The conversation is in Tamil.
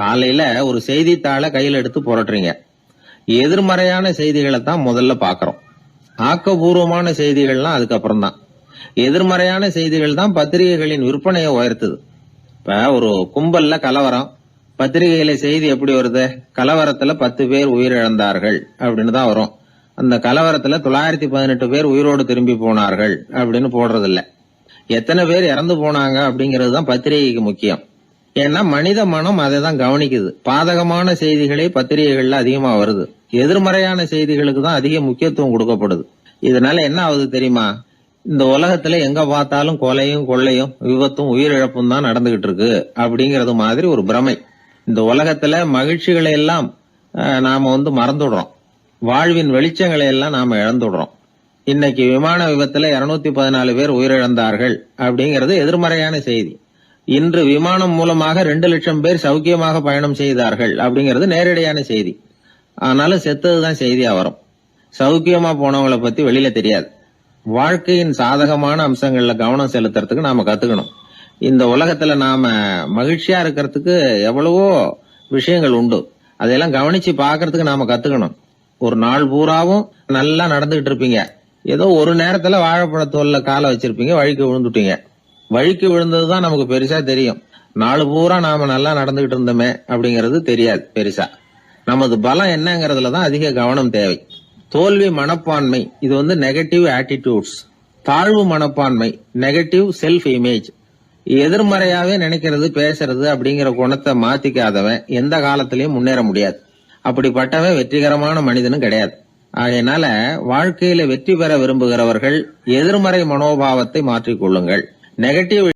காலையில ஒரு செய்தித்தாளை கையில் எடுத்து புரட்டுறீங்க. எதிர்மறையான செய்திகளை தான் முதல்ல பார்க்குறோம். ஆக்கபூர்வமான செய்திகள்லாம் அதுக்கப்புறம் தான் எதிர்மறையான செய்திகள் தான் பத்திரிகைகளின் விற்பனையை உயர்த்துது. இப்போ ஒரு கும்பல்ல கலவரம். பத்திரிகையில செய்தி எப்படி வருது? கலவரத்துல பத்து பேர் உயிரிழந்தார்கள் அப்படின்னு தான் வரும். அந்த கலவரத்துல தொள்ளாயிரத்தி பதினெட்டு பேர் உயிரோடு திரும்பி போனார்கள் அப்படின்னு போடுறதில்ல. எத்தனை பேர் இறந்து போனாங்க அப்படிங்கிறது தான் பத்திரிகைக்கு முக்கியம். ஏன்னா மனித மனம் அதை தான் கவனிக்குது. பாதகமான செய்திகளே பத்திரிகைகள்ல அதிகமா வருது. எதிர்மறையான செய்திகளுக்கு தான் அதிக முக்கியத்துவம் கொடுக்கப்படுது. இதனால என்ன ஆகுது தெரியுமா? இந்த உலகத்துல எங்க பார்த்தாலும் கொலையும் கொள்ளையும் விபத்தும் உயிரிழப்பும் தான் நடந்துகிட்டு இருக்கு அப்படிங்கறது மாதிரி ஒரு பிரமை. இந்த உலகத்துல மகிழ்ச்சிகளை எல்லாம் நாம வந்து மறந்துடுறோம். வாழ்வின் வெளிச்சங்களை எல்லாம் நாம இழந்துடுறோம். இன்னைக்கு விமான விபத்துல 214 பதினாலு பேர் உயிரிழந்தார்கள் அப்படிங்கிறது எதிர்மறையான செய்தி. இன்று விமானம் மூலமாக ரெண்டு லட்சம் பேர் சௌக்கியமாக பயணம் செய்தார்கள் அப்படிங்கிறது நேரடியான செய்தி. ஆனாலும் செத்ததுதான் செய்தியா வரும். சௌக்கியமா போனவங்களை பத்தி வெளியில தெரியாது. வாழ்க்கையின் சாதகமான அம்சங்கள்ல கவனம் செலுத்துறதுக்கு நாம கத்துக்கணும். இந்த உலகத்துல நாம மகிழ்ச்சியா இருக்கிறதுக்கு எவ்வளவோ விஷயங்கள் உண்டு. அதையெல்லாம் கவனிச்சு பாக்குறதுக்கு நாம கத்துக்கணும். ஒரு நாள் பூராவும் நல்லா நடந்துகிட்டு இருப்பீங்க. ஏதோ ஒரு நேரத்துல வாழைப்பழத்தோல்ல காலை வச்சிருப்பீங்க வழிக்கு விழுந்துட்டீங்க. வழிக்கு விழுந்ததுதான் நமக்கு பெருசா தெரியும். நாலு பூரா நாம நல்லா நடந்துகிட்டு இருந்தோமே அப்படிங்கிறது தெரியாது பெருசா. நமது பலம் என்னங்கிறதுல தான் அதிக கவனம் தேவை. தோல்வி மனப்பான்மை இது வந்து நெகட்டிவ் ஆட்டிடியூட்ஸ் தாழ்வு மனப்பான்மை நெகட்டிவ் செல்ஃப் இமேஜ் எதிர்மறையாவே நினைக்கிறது பேசுறது அப்படிங்கிற குணத்தை மாத்திக்காதவன் எந்த காலத்திலயும் முன்னேற முடியாது. அப்படிப்பட்டவன் வெற்றிகரமான மனிதனும் கிடையாது. ஆகையினால வாழ்க்கையில வெற்றி பெற விரும்புகிறவர்கள் எதிர்மறை மனோபாவத்தை மாற்றிக் கொள்ளுங்கள் நெகட்டிவ்